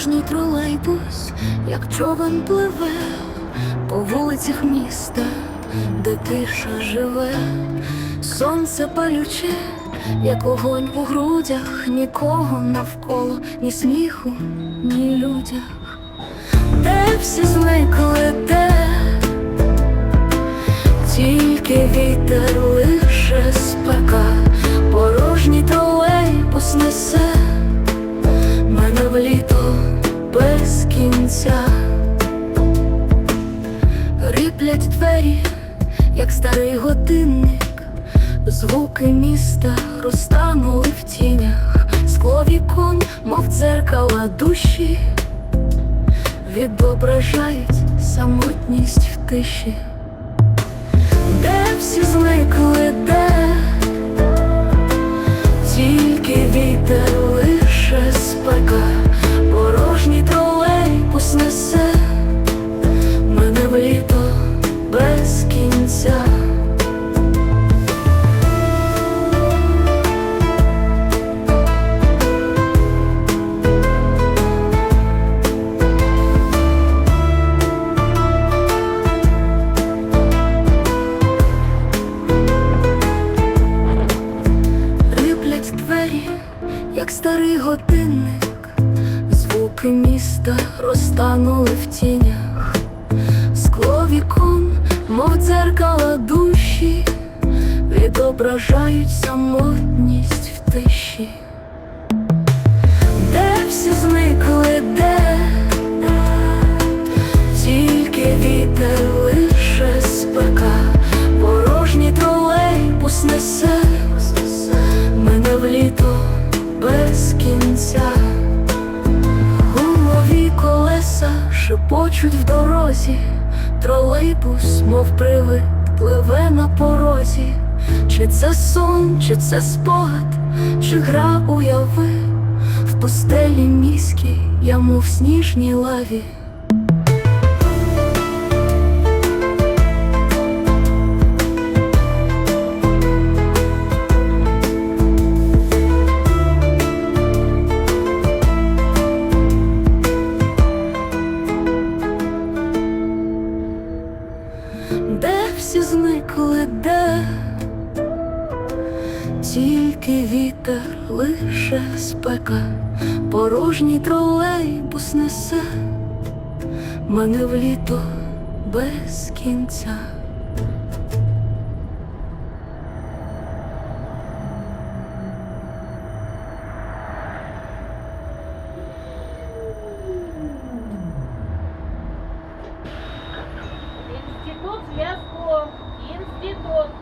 порожній тролейбус, як човен пливе по вулицях міста, де тиша живе, сонце палюче, як огонь у грудях, нікого навколо, ні сміху, ні людях, де всі зникли, де? Тільки вітер кінця. Ріплять двері, як старий годинник, звуки міста розтанули в тінях, скло вікон, мов дзеркала душі, відображають самотність в тиші. Де всі зникли, де тільки несе мене в без кінця. Риплять двері, як старий годинник, звуки міста розтанули в тінях, скло вікон, мов дзеркала душі, відображають самотність в тиші. Де всі шепочуть в дорозі, тролейбус, мов привид, пливе на порозі, чи це сон, чи це спогад, чи гра уяви в постелі міській, я мов сніжній лаві. Де всі зникли, де тільки вітер лише спека, порожній тролейбус несе мене в літо без кінця. Бог.